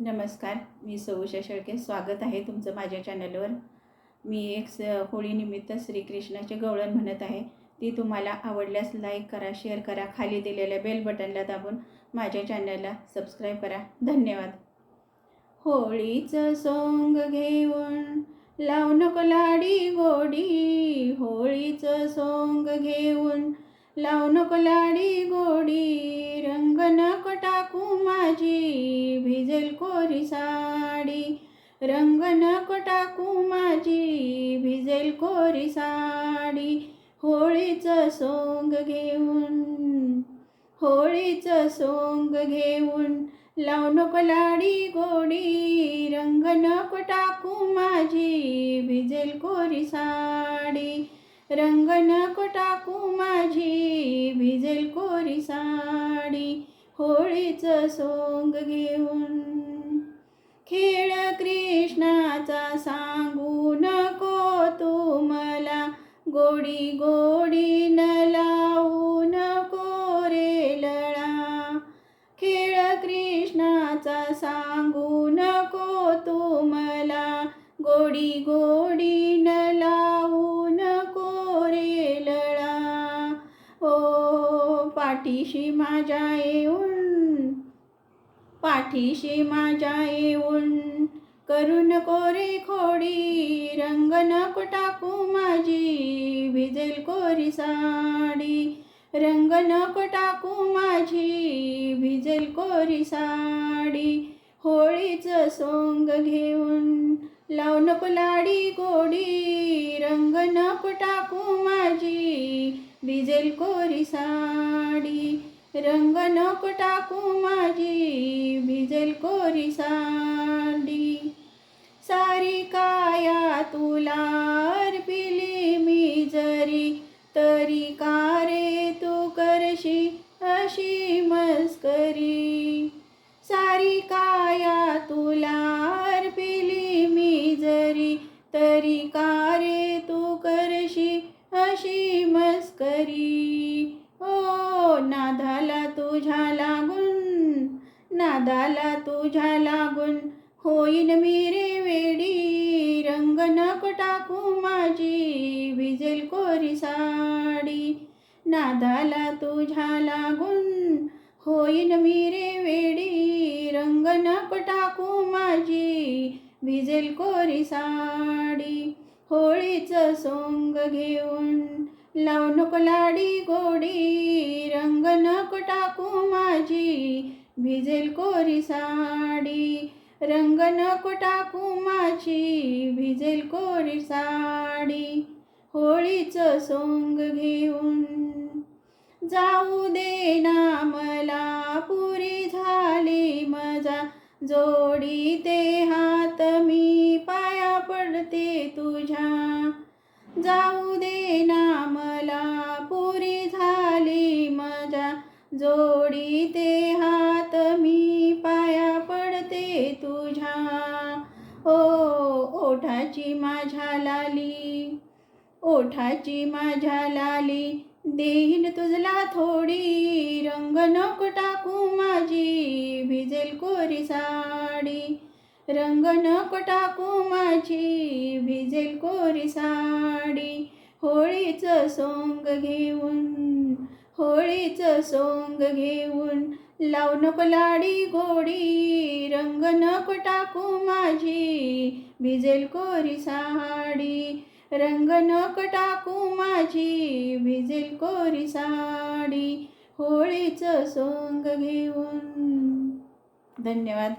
नमस्कार मी सौषा शेळके. स्वागत आहे तुमचं माझ्या चॅनलवर. मी एक स होळीनिमित्त श्रीकृष्णाचे गवळण म्हणत आहे. ती तुम्हाला आवडल्यास लाईक करा शेअर करा खाली दिलेल्या बेल बटनला दाबून माझ्या चॅनलला सबस्क्राईब करा. धन्यवाद. होळीचं सोंग घेऊन लाव नको लाडी गोडी होळीचं सोंग घेऊन लावू नको लाडी गोडी रंग नको टाकू माझी भिजेल कोरी साडी. रंग नको टाकू माझी भिजेल कोरी साडी. होळीचं सोंग घेऊन होळीचं सोंग घेऊन लावू नको लाडी गोडी रंग नको टाकू माझी भिजेल कोरी साडी. रंग नको टाकू माझी भिजेल कोरी साडी होळीचं सोंग घेऊन. खेळ कृष्णाचा सांगू नको तू मला गोडी गोडी न लावू नको रे लळा. खेळ कृष्णाचा सांगू नको तू मला गोडी गोडी पाठीशी माझ्या येऊन पाठीशी माझ्या येऊन. करू नको रे खोडी रंग नको टाकू माझी भिजेल कोरी साडी. रंग नको टाकू माझी भिजेल कोरी साडी. होळीचं सोंग घेऊन लाव नको लाडी गोडी. रंग नको टाकू माझी भिजेल कोरी साडी. रंग नको टाकू माझी भिजेल कोरी साडी. सारी काया तुला अर्पिली मी जरी तरी का रे तू करशी अशी मस्करी? सारी काया नादाला तुझ्या लागून होईन मी रे वेडी. रंग नको टाकू माझी भिजेल कोरी साडी. नादाला तुझ्या लागून होईन मी रे वेडी. रंग नको टाकू माझी भिजेल कोरी साडी. होळीचं सोंग घेऊन लावणूक नको लाडी गोडी. रंग नको टाकू माझी भिजेल कोरी साडी रंग नको टाकू माझी भिजेल कोरी साडी होळीचं सोंग घेऊन जाऊ दे ना मला पुरी झाली मजा जोडी ते हात मी पाया पडते तुझ्या. जाऊ दे ना मला पुरी झाली मजा जोडी ते ओठाची माझ्या लाली ओठाची माझ्या लाली देईन तुझला थोडी रंग नको टाकू माझी भिजेल कोरी साडी. रंग नको टाकू माझी भिजेल कोरी साडी. होळीचं सोंग घेऊन होळीचं सोंग घेऊन लाव नको लाडी गोडी रंग नको टाकू माझी भिजेल कोरी साडी. रंग नको टाकू माझी भिजेल कोरी साडी. होळीचं सोंग घेऊन. धन्यवाद.